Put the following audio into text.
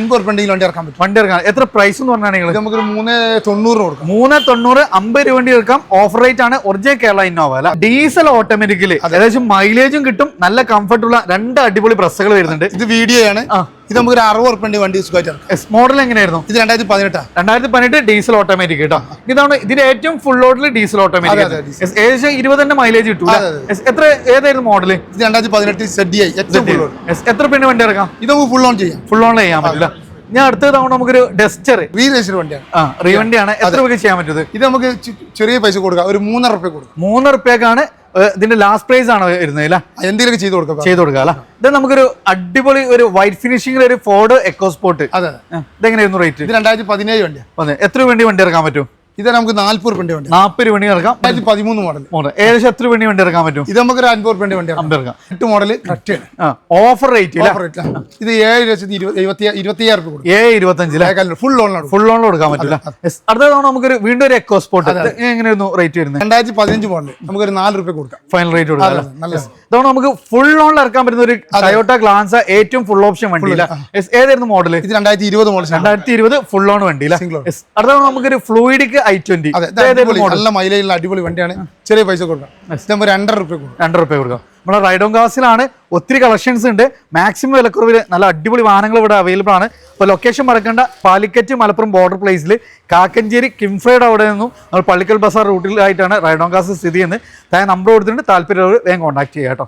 അൻപത് ഉറുപ്പുണ്ടെങ്കിൽ വണ്ടി ഇറക്കാൻ പറ്റും. വണ്ടി ഇറക്കാൻ എത്ര പ്രൈസ് എന്ന് പറഞ്ഞാൽ നിങ്ങൾ നമുക്ക് മൂന്ന് തൊണ്ണൂറ് കൊടുക്കാം. മൂന്ന് തൊണ്ണൂറ് അമ്പത് രൂപ വണ്ടി എടുക്കാം ഓഫർ റേറ്റ് ആണ് ഒറിജിനൽ കേരള ഇന്നോവ അല്ല? ഡീസൽ ഓട്ടോമാറ്റിക്കലി ഏകദേശം മൈലേജും കിട്ടും. നല്ല കംഫർട്ടുള്ള രണ്ട് അടിപൊളി പ്രസ്സുകൾ വരുന്നുണ്ട്. ഇത് വീഡിയോ ആണ്. ഇത് നമുക്കൊരു അറുപത് ഉറുപ്പുണ്ട് വണ്ടി സുഖമായിട്ട് എസ് മോഡൽ എങ്ങനെയായിരുന്നു? ഇത് രണ്ടായിരത്തി പതിനെട്ടാണ് രണ്ടായിരത്തി പതിനെട്ട് ഡീസൽ ഓട്ടോമാറ്റിക് കേട്ടോ ഇതാണ് ഇതിന്റെ ഏറ്റവും ഫുൾ ലോഡിൽ ഡീസൽ ഓട്ടോമാറ്റിക് ഏകദേശം ഇരുപതിന്റെ മൈലേജ് കിട്ടും എത്ര ഏതായിരുന്നു മോഡൽ ഇത് രണ്ടായിരത്തി പതിനെട്ട് സെഡ് ആയി എത്ര പിന്നെ വണ്ടി ഇറക്കാം? ഇത് നമുക്ക് ഫുൾ ഓൺ ചെയ്യാം. ഫുൾ ഓൺ ചെയ്യാൻ പറ്റില്ല. ഞാൻ അടുത്ത തവണ നമുക്കൊരു ഡസ്റ്റർ റീ രജിസ്റ്റർ വണ്ടിയാണ്. ആ റീവണ്ടിയാണ് എത്ര രൂപയ്ക്ക് ചെയ്യാൻ പറ്റുന്നത്? ഇത് നമുക്ക് ചെറിയ പൈസ കൊടുക്കാം. ഒരു മൂന്നര റുപ്യ കൊടുക്കാം. മൂന്നര റുപ്യക്കാണ് ഇതിന്റെ ലാസ്റ്റ് പ്രൈസ് ആണ് വരുന്നത് അല്ല? എന്തെങ്കിലും ചെയ്ത് കൊടുക്കാം. ചെയ്ത് കൊടുക്കാം അല്ല? ഇത് നമുക്കൊരു അടിപൊളി ഒരു വൈറ്റ് ഫിനിഷിംഗിൽ ഒരു ഫോർഡ് എക്കോസ്പോർട്ട് അതെ ഇതെങ്ങനെയായിരുന്നു റേറ്റ് ഇത് രണ്ടായിരത്തി പതിനേഴ് വണ്ടി എത്ര വേണ്ടി വണ്ടി വണ്ടി ഇറക്കാൻ പറ്റും? ഇത് നമുക്ക് നാല്പത് രൂപ വണ്ടി. നാൽപ്പത് രൂപ വണ്ടി ഇറക്കാം. രണ്ടായിരത്തി പതിമൂന്ന് മോഡൽ മോഡൽ ഏകദേശം എത്ര രൂപ വണ്ടി ഇറക്കാൻ പറ്റും? ഇത് നമുക്ക് ഒരു അൻപത് രൂപ വേണ്ടി ഇറക്കാം. എട്ട് മോഡൽ കറക്റ്റ് ആണ്. ഓഫർ റേറ്റ് ഓഫർ റേറ്റ് ഇത് ഏഴ് ലക്ഷത്തി ഇരുപത്തി രൂപ കൊടുക്കും. ഏഴ് ഇരുപത്തഞ്ചിൽ ഫുൾ ലോണിലാണ് ഫുൾ ലോൺ കൊടുക്കാൻ പറ്റില്ല. അടുത്ത തവണ നമുക്കൊരു വീണ്ടും ഒരു എക്കോ സ്പോട്ട് എങ്ങനെയായിരുന്നു റേറ്റ് വരുന്നത്? രണ്ടായിരത്തി പതിനഞ്ച് മോഡൽ നമുക്കൊരു നാല് രൂപ കൊടുക്കാം. ഫൈനൽ റേറ്റ് കൊടുക്കാം തവണ നമുക്ക് ഫുൾ ലോണിൽ ഇറക്കാൻ പറ്റുന്ന ഒരു ടയോട്ട ഗ്ലാൻസ ഏറ്റവും ഫുൾ ഓപ്ഷൻ വണ്ടിയില്ല. ഏതായിരുന്നു മോഡൽ ഇത് രണ്ടായിരത്തി ഇരുപത് മോഡൽ രണ്ടായിരത്തി ഇരുപത് ഫുൾ ലോൺ വണ്ടിയില്ല. അടുത്ത തവണ നമുക്കൊരു ഫ്ലൂയിഡിക് ഐ ട്വന്റി നല്ല മൈലേജുള്ള അടിപൊളി വണ്ടിയാണ്. ചെറിയ പൈസ കൊടുക്കാം. നമുക്ക് രണ്ടര റുപ്യ കൊടുക്കാം. രണ്ടര റുപ്യ കൊടുക്കാം. നമ്മുടെ റൈഡോൺ കാസിലാണ് ഒത്തിരി കളക്ഷൻസ് ഉണ്ട്. മാക്സിമം വിലക്കുറവിൽ നല്ല അടിപൊളി വാഹനങ്ങൾ ഇവിടെ അവൈലബിൾ ആണ്. അപ്പോൾ ലൊക്കേഷൻ മറക്കേണ്ട. പാലിക്കറ്റ് മലപ്പുറം ബോർഡർ പ്ലേസിൽ കാക്കഞ്ചേരി കിംഫ്രയുടെ അവിടെ നിന്നും നമ്മൾ പള്ളിക്കൽ ബസാർ റൂട്ടിലായിട്ടാണ് റൈഡോൺ കാസ് സ്ഥിതി ചെയ്യുന്നത്. താൻ നമ്പർ കൊടുത്തിട്ടുണ്ട്. താല്പര്യമുള്ളവർ വേഗം കോൺടാക്ട് ചെയ്യാം കേട്ടോ.